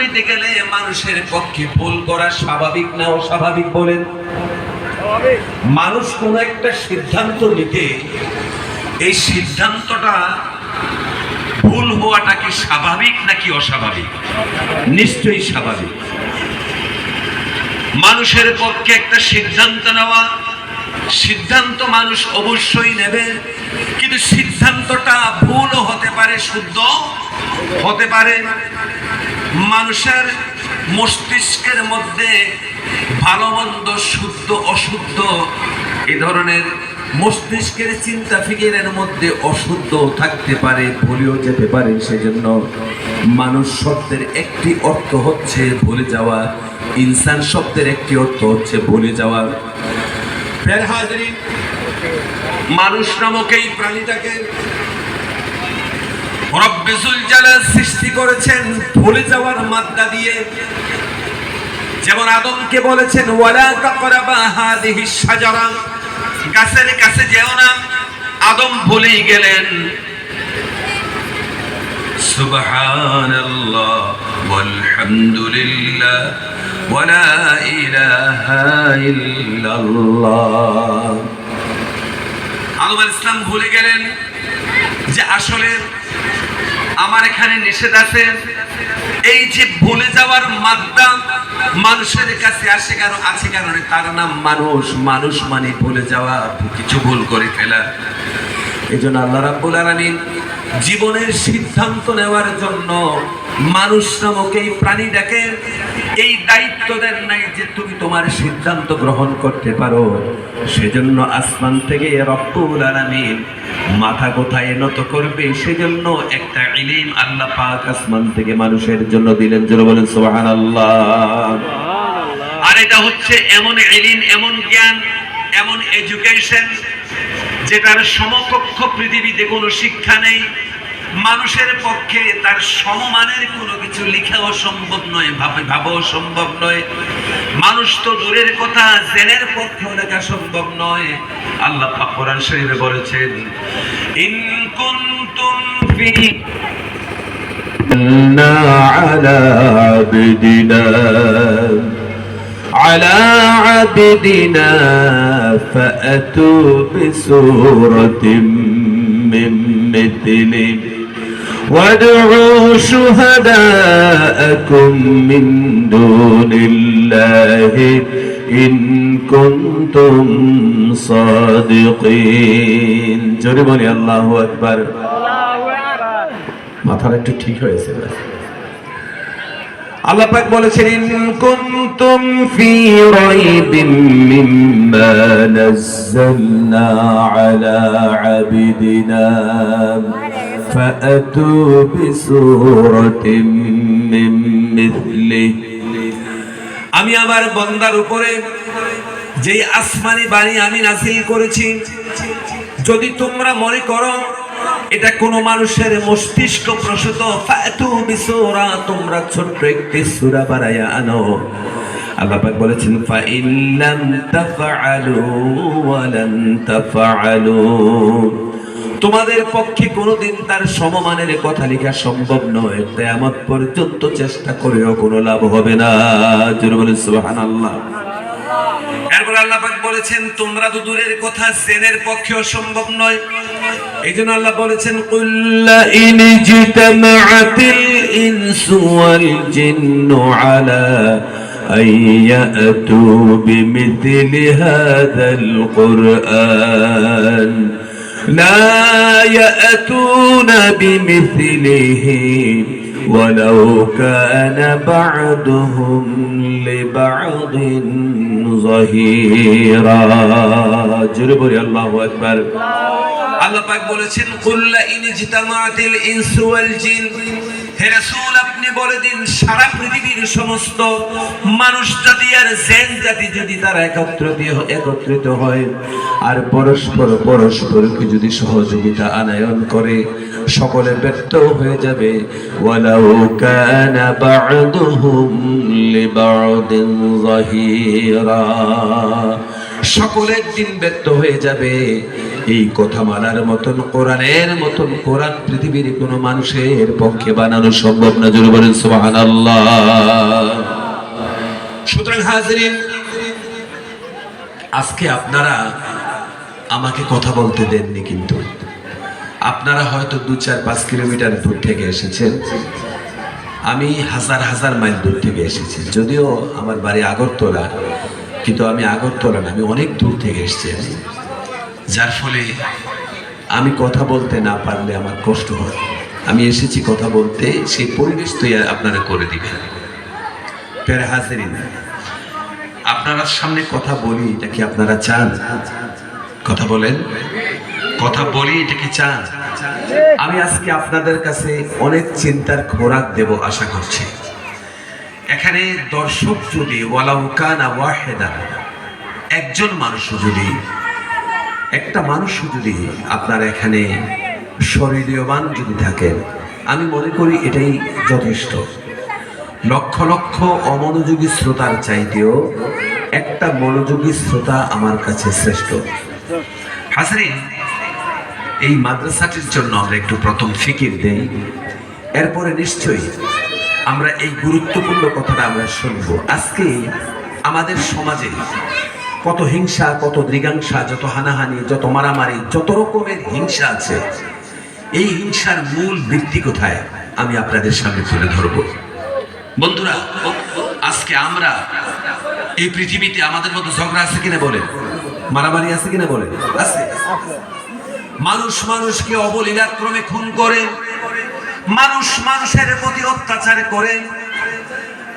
নিতে গেলে মানুষের পক্ষে ভুল করা স্বাভাবিক না অস্বাভাবিক বলেন? মানুষ কোন একটা সিদ্ধান্ত নিতে এই সিদ্ধান্তটা ভুল হওয়াটা কি স্বাভাবিক নাকি অস্বাভাবিক? নিশ্চয়ই স্বাভাবিক। মানুষের পক্ষে একটা সিদ্ধান্ত নেওয়া, সিদ্ধান্ত মানুষ অবশ্যই নেবে, কিন্তু সিদ্ধান্তটা ভুলও হতে পারে শুদ্ধ হতে পারে। মানুষের মস্তিষ্কের মধ্যে ভালো, মন্দ, শুদ্ধ, অশুদ্ধ এ ধরনের মস্তিষ্কের চিন্তা ফিকিরের মধ্যে অশুদ্ধ থাকতে পারে, ভুলেও যেতে পারে। সেজন্য মানুষ শব্দের একটি অর্থ হচ্ছে ভুলে যাওয়া। ইনসান শব্দের একটি অর্থ হচ্ছে ভুলে যাওয়া। ফের হাজরিন, মানুষ নামক এই প্রাণীটাকে জালাল সৃষ্টি করেছেন ভুলে যাওয়ার মাদ্দা দিয়ে। যেমন আদমকে বলেছেন, ওয়ালা তাকরাবা হাদিহি শাজারা। গাছের কাছে যেও না, আদম ভুলেই গেলেন। সুবহানাল্লাহ, ওয়ালহামদুলিল্লাহ, ওয়ালা ইলাহা ইল্লাল্লাহ। আদম ইসলাম ভুলে গেলেন যে আসলে আমার এখানে নিষেধ আছে। এই যে ভুলে যাওয়ার মাদ্দা মানুষের কাছে আসে কেন, আছে কারণে তার নাম মানুষ। মানুষ মানে ভুলে যাওয়া, কিছু ভুল করে ফেলা। এই জন্য আল্লাহ রাব্বুল আলামিন জীবনের সিদ্ধান্ত নেওয়ার জন্য মানুষ নামক এই প্রাণীটাকে এই দায়িত্ব দেন নাই যে তুমি তোমার সিদ্ধান্ত গ্রহণ করতে পারো। সেজন্য আসমান থেকে রব্বুল আলামিন মাথা কোথায় নত করবে। সেজন্য একটা ইলিম আল্লাহ পাক আসমান থেকে মানুষের জন্য দিলেন। জোরে বলেন, সুবহানাল্লাহ। আর এটা হচ্ছে এমন ইলিম, এমন জ্ঞান, এমন এডুকেশন, যেটার সমকক্ষ পৃথিবীতে কোনো শিক্ষা নেই। মানুষের পক্ষে তার সমমানের কোনো কিছু লিখাও সম্ভব নয় ভাবে ভাবাও সম্ভব নয় মানুষ তো দূরের কথা জেনের পক্ষেও লেখা সম্ভব নয় আল্লাহ পাক কোরআন শরীফে বলেছেন ইন কুনতুম ফি إنا على عبدنا على عبدنا فأتوا بسورة من مثله وادعوا شهداءكم من دون الله إن كنتم صادقين جربني الله أكبر মাথার একটু ঠিক হয়েছে আল্লাহ পাক বলেছেন ইন কুনতুম ফি রাইবিন মিম্মা নাযালনা আলা আবিদিনা ফাআতু বিসূরাতিন মিন মিথলিহি আমি আমার বন্দার উপরে যেই আসমানি বাণী আমি নাসিল করেছি, যদি তোমরা মনে করো, এটা কোন মানুষের মস্তিষ্ক প্রসূত তোমরা ছোট্ট একটি সূরা বানায়া আনো। আল্লাহ পাক বলেছেন ফা ইল্লাম তাফআলু ওয়া লান তাফআলু। তোমাদের পক্ষে কোনোদিন তার সমমানের কথা লেখা সম্ভব নয় কিয়ামত পর্যন্ত চেষ্টা করেও কোনো লাভ হবে না জোরে বলেন সুবহানাল্লাহ এরপর আল্লাহ পাক বলেছেন তোমরা তো দূরের কথা জেনের পক্ষেও সম্ভব নয় এই জন্য আল্লাহ বলেছেন কুল্লা لئن اجتمعت الإنس والجن على أن يأتوا بمثل هذا القرآن لا يأتون بمثله ولو كان بعضهم لبعض ظهيرا جربوا الله أكبر আল্লাহ পাক বলেছেন কুল্লা ইন জিতামাতিল ইনসু ওয়াল জিন আপনি বলে দিন, সারা পৃথিবীর সমস্ত মানুষ জাতি আর জেন জাতি যদি তারা একত্রিত একত্রিত হয়, আর পরস্পর পরস্পরকে যদি সহযোগিতা আনায়ন করে, সকলে ব্যর্থ হয়ে যাবে। ওয়ালাউ কানা বা'দুহুম লিবা'দিন যাহিরা। ব্যর্থ হয়ে যাবে। এই কথা মানার মতন কোরআনের মতন কোরআন পৃথিবীর কোনো মানুষের পক্ষে বানানো সম্ভব না। জোরে বলেন, সুবহানাল্লাহ। সুতরাং হাজরিন, আজকে আপনারা আমাকে কথা বলতে দেননি কিন্তু। আপনারা হয়তো দু চার পাঁচ কিলোমিটার দূর থেকে এসেছেন। আমি হাজার হাজার মাইল দূর থেকে এসেছি। যদিও আমার বাড়ি আগরতলা, কিন্তু আমি আগরতলা না, আমি অনেক দূর থেকে এসেছি। যার ফলে আমি কথা বলতে না পারলে আমার কষ্ট হয়। আমি এসেছি কথা বলতে, সেই পরিবেশ তৈরি আপনারা করে দিবেন। প্যারে হাজিরিন, আপনারা সামনে কথা বলি, এটা কি আপনারা চান? কথা বলেন। কথা বলি, এটা কি চান? আমি আজকে আপনাদের কাছে অনেক চিন্তার খোরাক দেব আশা করছি। এখানে দর্শক যদি ওয়ালাউকানা ওয়াহেদা, একজন মানুষ যদি একটা মানুষ যদি আপনার এখানে শরীরীয়বান যদি থাকেন, আমি মনে করি এটাই যথেষ্ট। লক্ষ লক্ষ অমনোযোগী শ্রোতার চাইতেও একটা মনোযোগী শ্রোতা আমার কাছে শ্রেষ্ঠ। হাসরিন এই মাদ্রাসাটির জন্য আমরা একটু প্রথম ফিকির দেই। এরপরে নিশ্চয়ই আমরা এই গুরুত্বপূর্ণ কথাটা আমরা শুনব। আজকে আমাদের সমাজে কত হিংসা, কত দৃগাংসা যত হানাহানি, যত মারামারি, যত রকমের হিংসা আছে। এই হিংসার মূল ভিত্তি কোথায়? আমি আপনাদের সামনে তুলে ধরব। বন্ধুরা, আজকে আমরা এই পৃথিবীতে আমাদের মতো ঝগড়া আছে কিনা বলেন? মারামারি আছে কিনা বলেন? আছে। মানুষ মানুষকে অবলীলাক্রমে খুন করে মানুষ মানুষের প্রতি অত্যাচার করে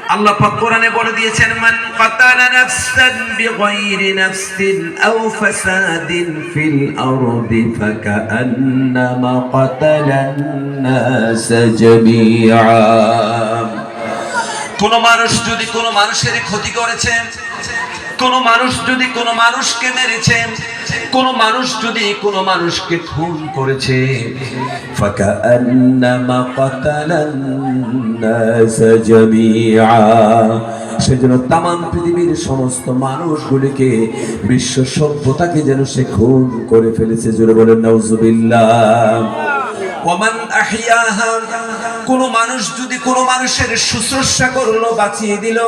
আল্লাহ কোরআনে বলে দিয়েছেন, মান কাতালা নাফসান বিগাইরি নাফসিন আও ফাসাদিন ফিল আরদি ফাকান্নামা কাতালান নাস জামিআ। কোন মানুষ যদি কোন মানুষের ক্ষতি করেছে কোন মানুষ যদি কোন মানুষকে মেরেছে, কোন মানুষ যদি কোন মানুষকে খুন করেছে সেজন্য তামাম পৃথিবীর সমস্ত মানুষগুলিকে, বিশ্ব সভ্যতাকে যেন সে খুন করে ফেলেছে। জোরে বলেন আহিয়াহা কোন মানুষ যদি কোন মানুষের শুশ্রূষা করল বাঁচিয়ে দিল।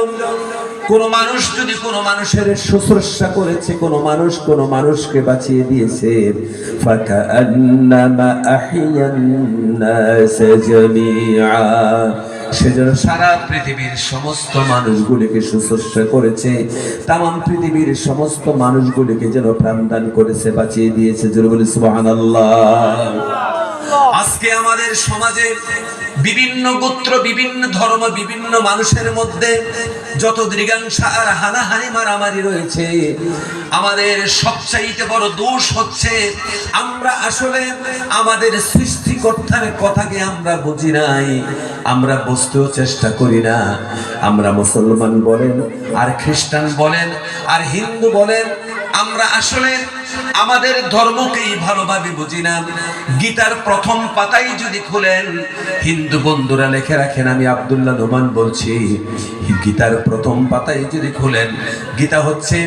কোন মানুষ যদি কোন মানুষের শুশ্রূষা করেছে কোন মানুষ কোন মানুষকে বাঁচিয়ে দিয়েছে। সেজন্য সারা পৃথিবীর সমস্ত মানুষগুলিকে শুশ্রূষা করেছে তাম পৃথিবীর সমস্ত মানুষগুলিকে যেন প্রাণদান করেছে বাঁচিয়ে দিয়েছে। জোরে বলি সুবহানাল্লাহ। আজকে আমাদের সমাজে বিভিন্ন গোত্র, বিভিন্ন ধর্ম, বিভিন্ন মানুষের মধ্যে যত দৃগাংসা আর হানাহানি মারামারি রয়েছে, আমাদের সবচাইতে বড় দোষ হচ্ছে আমরা আসলে আমাদের সৃষ্টিকর্তার কথাকে আমরা বুঝি নাই, আমরা বুঝতেও চেষ্টা করি না। আমরা মুসলমান বলেন, আর খ্রিস্টান বলেন, আর হিন্দু বলেন আমরা আসলে আমাদের ধর্মকেই ভালোভাবে বুঝি না। গীতার প্রথম পাতাই যদি খুলেন, হিন্দু বন্ধুরা লিখে রাখেন, আমি আব্দুল্লাহ নোমান বলছি, গীতার প্রথম পাতাই যদি খুলেন, গীতা হচ্ছে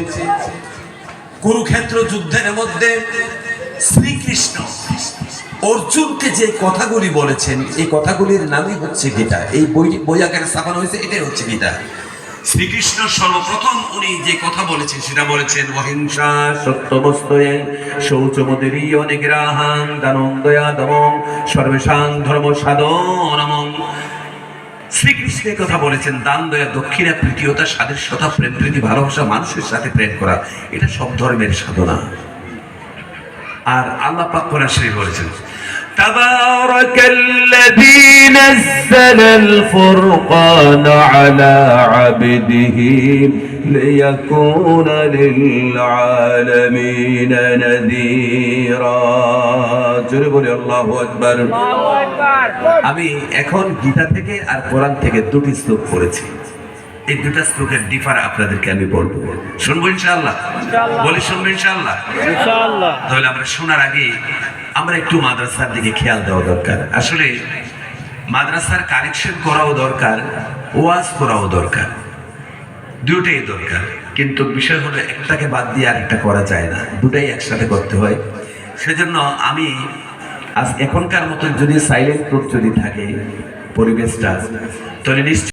কুরুক্ষেত্র যুদ্ধের মধ্যে শ্রীকৃষ্ণ অর্জুনকে যে কথাগুলি বলেছেন, এই কথাগুলির নামই হচ্ছে গীতা। এই বই বই আকারে ছাপানো হয়েছে, এটাই হচ্ছে গীতা। শ্রীকৃষ্ণ সর্বপ্রথম উনি যে কথা বলেছেন সেটা বলেছেন, অহিংসা সত্যবস্তয়ে শৌচমদেরী অনিগ্রাহাং দানং দয়া দমং সর্বেশাং ধর্ম সাধনমং শ্রীকৃষ্ণের কথা বলেছেন দান দয়া দক্ষিণা প্রীতিয়তা সাদৃশ্যতা, প্রেম, প্রীতি, ভালোবাসা, মানুষের সাথে প্রেম করা, এটা সব ধর্মের সাধনা। আর আল্লাহ কোরআন শরীফ বলেছেন تبارك الذي نزل الفرقان على عبده ليكون للعالمين نذيرا জোরে বলি আল্লাহু আকবার আমি এখন গীতা থেকে আর কোরআন থেকে দুটি শ্লোক পড়েছি এই দুটা শ্লোকের ডিফার আপনাদেরকে আমি বলবো শুনবো ইনশাআল্লাহ বলি শুনবো ইনশাআল্লাহ ইনশাআল্লাহ তাহলে আমরা শোনার আগে আমরা একটু মাদ্রাসার দিকে খেয়াল দেওয়া দরকার। আসলে মাদ্রাসার কানেকশন করাও দরকার, ওয়াজ করাও দরকার। দুটোই দরকার। কিন্তু বিষয় হলো একটাকে বাদ দিয়ে আরেকটা করা যায় না। দুটাই একসাথে করতে হয়। সেজন্য আমি আজ এখনকার মতো যদি সাইলেন্ট প্রুফ যদি থাকে, পরিবেশটা, তাহলে নিশ্চয়